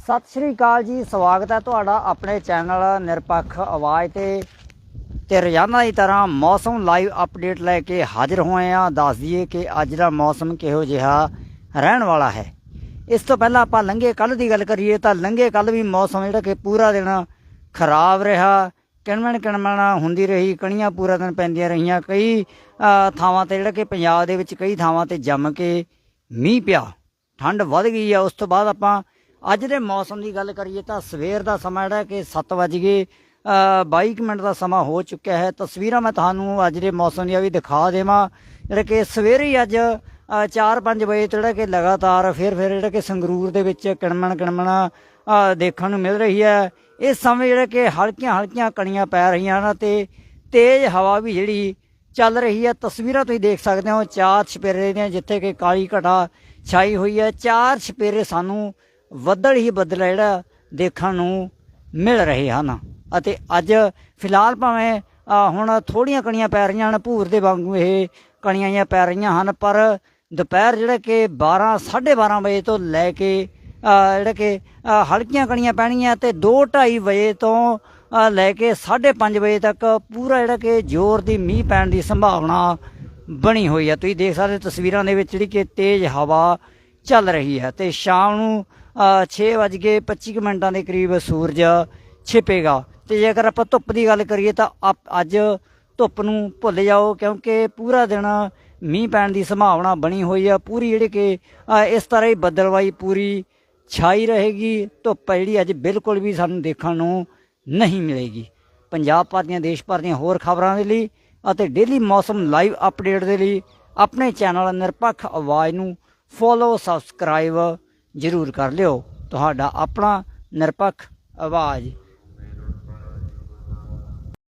ਸਤਿ ਸ਼੍ਰੀ ਅਕਾਲ ਜੀ, ਸਵਾਗਤ ਹੈ ਤੁਹਾਡਾ ਆਪਣੇ ਚੈਨਲ ਨਿਰਪੱਖ ਆਵਾਜ਼ ਤੇ। ਤੇ ਰੋਜ਼ਾਨਾ ਦੀ ਤਰ੍ਹਾਂ ਮੌਸਮ ਲਾਈਵ ਅਪਡੇਟ ਲੈ ਕੇ ਹਾਜ਼ਰ ਹੋਏ ਆ ਦੱਸ ਦਈਏ ਕਿ ਅੱਜ ਦਾ ਮੌਸਮ ਕਿਹੋ ਜਿਹਾ ਰਹਿਣ ਵਾਲਾ ਹੈ। ਇਸ ਤੋਂ ਪਹਿਲਾਂ ਆਪਾਂ ਲੰਘੇ ਕੱਲ ਦੀ ਗੱਲ ਕਰੀਏ ਤਾਂ ਲੰਘੇ ਕੱਲ ਵੀ ਮੌਸਮ ਜਿਹੜਾ ਕਿ ਪੂਰਾ ਦਿਨ ਖਰਾਬ ਰਿਹਾ। ਕਿਣਮਣ ਕਿਣਮਣ ਹੁੰਦੀ ਰਹੀ, ਕਣੀਆਂ ਪੂਰਾ ਦਿਨ ਪੈਂਦੀਆਂ ਰਹੀਆਂ। ਕਈ ਥਾਵਾਂ ਤੇ ਜਿਹੜਾ ਕਿ ਪੰਜਾਬ ਦੇ ਵਿੱਚ ਕਈ ਥਾਵਾਂ ਤੇ ਜੰਮ ਕੇ ਮੀਂਹ ਪਿਆ। ਠੰਡ ਵੱਧ ਗਈ ਆ, ਉਸ ਤੋਂ ਬਾਅਦ ਆਪਾਂ ਅੱਜ ਦੇ ਮੌਸਮ ਦੀ ਗੱਲ ਕਰੀਏ ਤਾਂ ਸਵੇਰ ਦਾ ਸਮਾਂ ਜਿਹੜਾ ਕਿ 7 ਵਜ ਗਏ ਅ, 22 ਕੁ ਮਿੰਟ ਦਾ ਸਮਾਂ ਹੋ ਚੁੱਕਿਆ ਹੈ। ਤਸਵੀਰਾਂ ਮੈਂ ਤੁਹਾਨੂੰ ਅੱਜ ਦੇ ਮੌਸਮ ਦੀਆਂ ਵੀ ਦਿਖਾ ਦੇਵਾਂ। ਜਿਹੜਾ ਕਿ ਸਵੇਰੇ ਹੀ ਅੱਜ 4-5 ਵਜੇ ਤੋਂ ਜਿਹੜਾ ਕਿ ਲਗਾਤਾਰ ਫਿਰ ਫਿਰ ਜਿਹੜਾ ਕਿ ਸੰਗਰੂਰ ਦੇ ਵਿੱਚ ਕਿਣਮਣ ਕਿਣਮਣ ਦੇਖਣ ਨੂੰ ਮਿਲ ਰਹੀ ਹੈ। ਇਸ ਸਮੇਂ ਜਿਹੜਾ ਕਿ ਹਲਕੀਆਂ ਹਲਕੀਆਂ ਕਣੀਆਂ ਪੈ ਰਹੀਆਂ ਹਨ ਤੇ ਤੇਜ਼ ਹਵਾ ਵੀ ਜਿਹੜੀ ਚੱਲ ਰਹੀ ਹੈ। ਤਸਵੀਰਾਂ ਤੁਸੀਂ ਦੇਖ ਸਕਦੇ ਹੋ ਚਾਰ ਛਪੇਰੇ ਦੀਆਂ ਜਿੱਥੇ ਕਿ ਕਾਲੀ ਘਟਾ ਛਾਈ ਹੋਈ ਹੈ। ਚਾਰ ਛਪੇਰੇ ਸਾਨੂੰ ਬੱਦਲ ਹੀ ਬੱਦਲ ਜਿਹੜਾ ਦੇਖਣ ਨੂੰ ਮਿਲ ਰਹੇ ਹਨ। ਅਤੇ ਅੱਜ ਫਿਲਹਾਲ ਭਾਵੇਂ ਹੁਣ ਥੋੜੀਆਂ ਕਣੀਆਂ ਪੈ ਰਹੀਆਂ ਹਨ, ਭੂਰ ਦੇ ਵਾਂਗੂ ਇਹ ਕਣੀਆਂ ਜਿਹੀਆਂ ਪੈ ਰਹੀਆਂ ਹਨ, ਪਰ ਦੁਪਹਿਰ ਜਿਹੜਾ ਕਿ 12 12:30 ਵਜੇ ਤੋਂ ਲੈ ਕੇ ਜਿਹੜਾ ਕਿ ਹਲਕੀਆਂ ਕਣੀਆਂ ਪੈਣੀਆਂ ਤੇ 2:30 ਵਜੇ ਤੋਂ ਲੈ ਕੇ 5:30 ਵਜੇ ਤੱਕ ਪੂਰਾ ਜਿਹੜਾ ਕਿ ਜ਼ੋਰ ਦੀ ਮੀਂਹ ਪੈਣ ਦੀ ਸੰਭਾਵਨਾ ਬਣੀ ਹੋਈ ਹੈ। ਤੁਸੀਂ ਦੇਖ ਸਕਦੇ ਹੋ ਤਸਵੀਰਾਂ ਦੇ ਵਿੱਚ ਜਿਹੜੀ ਕਿ ਤੇਜ਼ ਹਵਾ ਚੱਲ ਰਹੀ ਹੈ ਤੇ ਸ਼ਾਮ ਨੂੰ 6:25 ਮਿੰਟਾਂ ਦੇ ਕਰੀਬ ਸੂਰਜ ਛਿਪੇਗਾ। ਤੇ ਜੇਕਰ ਆਪਾਂ ਧੁੱਪ ਦੀ ਗੱਲ ਕਰੀਏ ਤਾਂ ਅਪ- ਅੱਜ ਧੁੱਪ ਨੂੰ ਭੁੱਲ ਜਾਓ, ਕਿਉਂਕਿ ਪੂਰਾ ਦਿਨ ਮੀਂਹ ਪੈਣ ਦੀ ਸੰਭਾਵਨਾ ਬਣੀ ਹੋਈ ਆ। ਪੂਰੀ ਜਿਹੜੀ ਕਿ ਇਸ ਤਰ੍ਹਾਂ ਹੀ ਬੱਦਲਵਾਈ ਪੂਰੀ ਛਾਈ ਰਹੇਗੀ। ਧੁੱਪ ਹੈ ਜਿਹੜੀ ਅੱਜ ਬਿਲਕੁਲ ਵੀ ਸਾਨੂੰ ਦੇਖਣ ਨੂੰ ਨਹੀਂ ਮਿਲੇਗੀ। ਪੰਜਾਬ ਭਰ ਦੀਆਂ, ਦੇਸ਼ ਭਰ ਦੀਆਂ ਹੋਰ ਖਬਰਾਂ ਦੇ ਲਈ ਅਤੇ ਡੇਲੀ ਮੌਸਮ ਲਾਈਵ ਅਪਡੇਟ ਦੇ ਲਈ ਆਪਣੇ ਚੈਨਲ ਨਿਰਪੱਖ ਆਵਾਜ਼ ਨੂੰ ਫੋਲੋ, ਸਬਸਕ੍ਰਾਈਬ ਜ਼ਰੂਰ ਕਰ ਲਿਓ। ਤੁਹਾਡਾ ਆਪਣਾ ਨਿਰਪੱਖ ਆਵਾਜ਼।